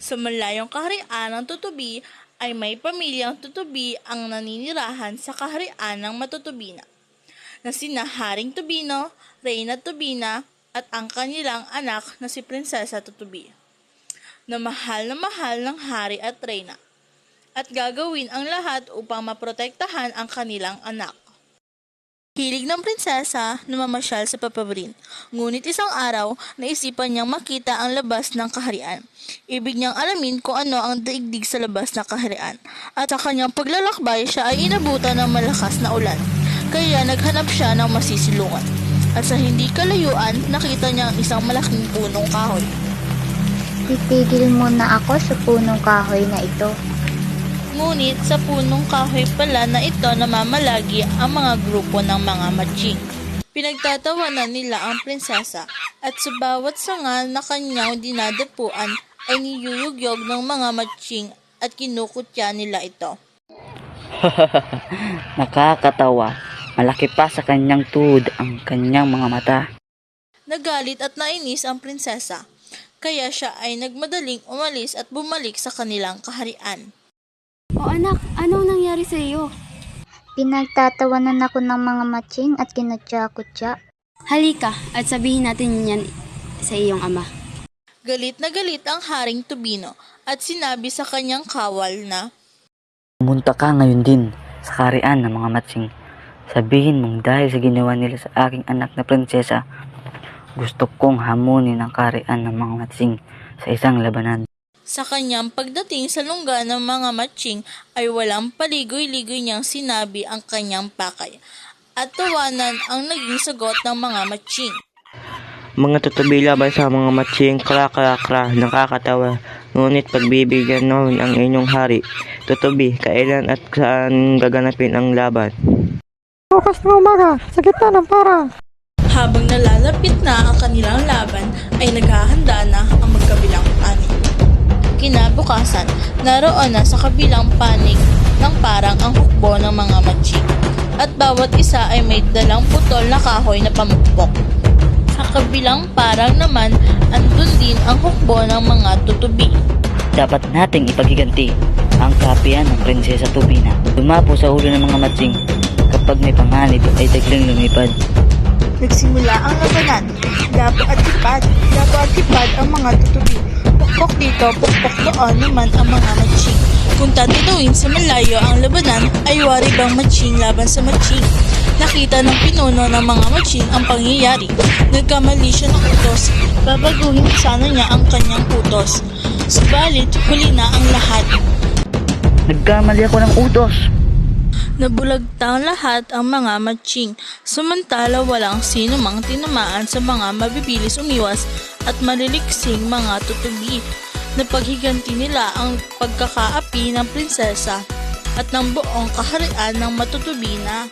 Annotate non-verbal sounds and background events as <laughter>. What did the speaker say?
Sa malayong kaharian ng tutubi ay may pamilyang tutubi ang naninirahan sa kaharian ng matutubina na sina Haring Tubino, Reyna Tubina at ang kanilang anak na si Prinsesa Tutubi na mahal na mahal ng hari at reyna at gagawin ang lahat upang maprotektahan ang kanilang anak. Hilig ng prinsesa na mamasyal sa papaborin. Ngunit isang araw, naisipan niyang makita ang labas ng kaharian. Ibig niyang alamin kung ano ang daigdig sa labas ng kaharian. At sa kanyang paglalakbay, siya ay inabutan ng malakas na ulan. Kaya naghanap siya ng masisilungan. At sa hindi kalayuan, nakita niya ang isang malaking punong kahoy. Titigil muna ako sa punong kahoy na ito. Ngunit sa punong kahoy pala na ito namamalagi ang mga grupo ng mga matching. Pinagtatawanan nila ang prinsesa at sa bawat sanga na kanyang dinadapuan ay niyuyugyog ng mga matching at kinukutya nila ito. <laughs> Nakakatawa. Malaki pa sa kanyang tuhod ang kanyang mga mata. Nagalit at nainis ang prinsesa, kaya siya ay nagmadaling umalis at bumalik sa kanilang kaharian. O anak, anong nangyari sa iyo? Pinagtatawanan ako ng mga matching at kinutya-kutya. Halika at sabihin natin yan sa iyong ama. Galit na galit ang haring Tubino at sinabi sa kanyang kawal na Pumunta ka ngayon din sa karian ng mga matsing. Sabihin mong dahil sa ginawa nila sa aking anak na prinsesa, gusto kong hamunin ang karian ng mga matsing sa isang labanan. Sa kanyang pagdating sa lungga ng mga matching ay walang paligoy-ligoy niyang sinabi ang kanyang pakay at tawanan ang naging sagot ng mga matching. Mga tutubi laban sa mga matching kra-kra-kra, nakakatawa. Ngunit pagbibigyan noon ang inyong hari. Tutubi, kailan at saan gaganapin ang laban? Bukas ng umaga, sa gitna ng parang. Habang nalalapit na ang kanilang laban ay naghahanda na ang magkabilang panig. Kinabukasan, naroon na sa kabilang panig ng parang ang hukbo ng mga matching at bawat isa ay may dalang putol na kahoy na pamukpok. Sa kabilang parang naman, andun din ang hukbo ng mga tutubi. Dapat nating ipaghiganti ang kapian ng prinsesa Tubina. Dumapo sa ulo ng mga matsing kapag may panganib ay biglang lumipad. Nagsimula ang labanan. Lapo at tipad, lapo at tipad ang mga tutubi. Pukpok dito, pukpok doon naman ang mga matching. Kung tatanungin sa malayo ang labanan, ay wari bang matching laban sa matching. Nakita ng pinuno ng mga matching ang pangyayari. Nagkamali siya ng utos. Babaguhin sana niya ang kanyang utos. Subalit, huli na ang lahat. Nagkamali ako ng utos. Nabulagtang lahat ang mga matching, samantala walang sino mang tinamaan sa mga mabibilis umiwas at maliliksing mga tutubi. Napaghiganti nila ang pagkakaapi ng prinsesa at ng buong kaharian ng matutubina.